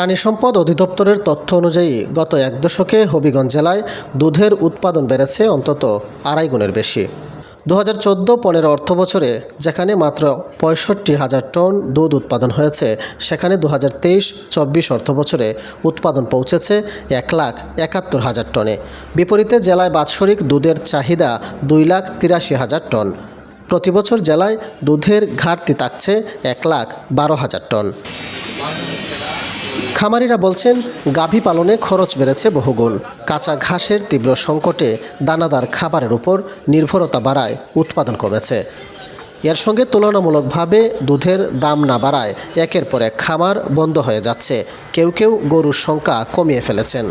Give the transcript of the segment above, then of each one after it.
প্রাণী সম্পদ অধিদপ্তরের তথ্য অনুযায়ী, গত এক দশকে হবিগঞ্জ জেলায় দুধের উৎপাদন বেড়েছে অন্তত আড়াই গুণের বেশি। দু হাজার চোদ্দ পনেরো অর্থ বছরে যেখানে মাত্র পঁয়ষট্টি হাজার টন দুধ উৎপাদন হয়েছে, সেখানে দু হাজার তেইশ চব্বিশ অর্থ বছরে উৎপাদন পৌঁছেছে এক লাখ একাত্তর হাজার টনে। বিপরীতে জেলায় বাৎসরিক দুধের চাহিদা দুই লাখ তিরাশি হাজার টন। প্রতিবছর জেলায় দুধের ঘাটতি থাকছে এক লাখ বারো হাজার টন। খামারিরা বলছেন, গাভী পালনে খরচ বেড়েছে বহুগুণ। কাঁচা ঘাসের তীব্র সংকটে দানাদার খাবারের উপর নির্ভরতা বাড়ায়, উৎপাদন কমেছে। এর সঙ্গে তুলনামূলকভাবে দুধের দাম না বাড়ায় একের পর এক খামার বন্ধ হয়ে যাচ্ছে। কেউ কেউ গরুর সংখ্যা কমিয়ে ফেলেছেন।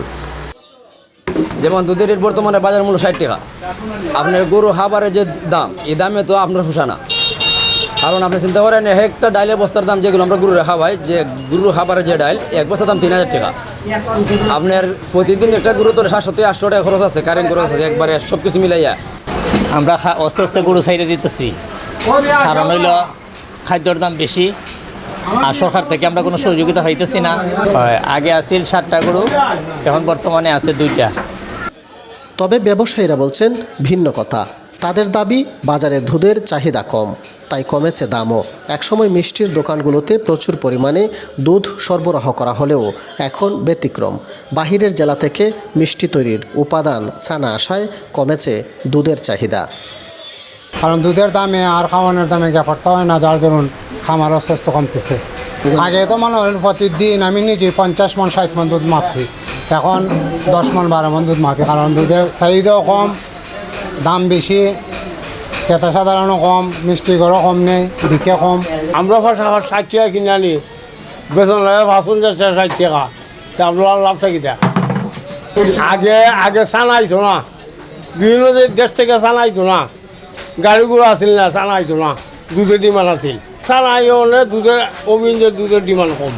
যেমন দুধের বর্তমানে বাজার মূল্য ষাট টাকা। আপনার গরু হাবারের যে দাম, এই দামে তো আপনার পোষা না। কারণ আপনি চিন্তা করেন একটা ডাইলের বস্তার দাম যেগুলো আমরা গরুর খাওয়াই যে গরুর খাবারের যে ডাইল এক বস্তার দাম তিন হাজার টাকা। আপনার প্রতিদিন একটা গরু তো সাতশো থেকে আটশো টাকা খরচ আছে কারেন্ট খরচ আছে একবারে সব কিছু মিলাইয়া। আমরা আস্তে আস্তে গরু সাইডে দিতেছি। কারণ হইল খাদ্যর দাম বেশি আর সরকার থেকে আমরা কোনো সহযোগিতা পাইতেছি না। আগে আছিল সাতটা গরু এখন বর্তমানে আছে দুইটা। তবে ব্যবসায়ীরা বলছেন ভিন্ন কথা। তাদের দাবি, বাজারে দুধের চাহিদা কম, তাই কমেছে দামও। একসময় মিষ্টির দোকানগুলোতে প্রচুর পরিমাণে দুধ সরবরাহ করা হলেও এখন ব্যতিক্রম। বাহিরের জেলা থেকে মিষ্টি তৈরির উপাদান ছানা আসায় কমেছে দুধের চাহিদা। কারণ দুধের দামে আর খাওয়ানোর দামে ব্যাপারটা হয় না, যার ধরুন খামারও স্বাস্থ্য কমতেছে। আগে তো মনে হলেন প্রতিদিন আমি নিজে পঞ্চাশ মন, ষাট মন দুধ মাপছি। এখন দশ মন, বারো মন দুধ মাপি, কারণ দুধের চাহিদাও কম দাম বেশি ক্রেতা সাধারণও কম, মিষ্টি ঘরও কম নেই, বিকে কম। আমরা ষাট টাকা কিনে আনি, বেতন লাগে পঞ্চাশ টাকা, ষাট টাকা। তা আপনার লাভটা কিটা আগে আগে সানাইতো না। বিভিন্ন দেশ থেকে সানাইতো না। গাড়িগুলো আসিল না, সানাইতো না। দুধের ডিমান্ড আছিল। সানাইও না, দুধের অভিযোগ দুধের ডিমান্ড কম।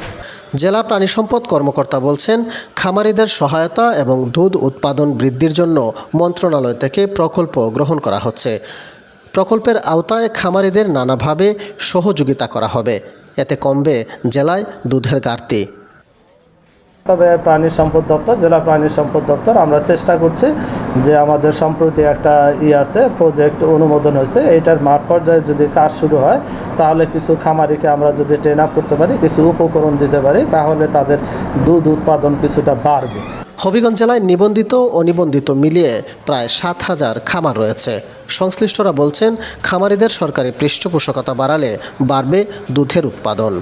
জেলা প্রাণী সম্পদ কর্মকর্তা বলছেন, খামারিদের সহায়তা এবং দুধ উৎপাদন বৃদ্ধির জন্য মন্ত্রণালয় থেকে প্রকল্প গ্রহণ করা হচ্ছে। প্রকল্পের আওতায় খামারিদের নানাভাবে সহযোগিতা করা হবে। এতে কমবে জেলায় দুধের ঘাটতি। তবে প্রাণী সম্পদ দপ্তর, জেলা প্রাণী সম্পদ দপ্তর, আমরা চেষ্টা করছি যে আমাদের সম্প্রতি একটা ই আছে প্রজেক্ট অনুমোদন হয়েছে। এইটার মাঠ পর্যায়ে যদি কাজ শুরু হয়, তাহলে কিছু খামারিকে আমরা যদি ট্রেন আপ করতে পারি, কিছু উপকরণ দিতে পারি, তাহলে তাদের দুধ উৎপাদন কিছুটা বাড়বে। হবিগঞ্জ জেলায় নিবন্ধিত ও নিবন্ধিত মিলিয়ে প্রায় সাত হাজার খামার রয়েছে। সংশ্লিষ্টরা বলছেন, খামারিদের সরকারি পৃষ্ঠপোষকতা বাড়ালে বাড়বে দুধের উৎপাদন।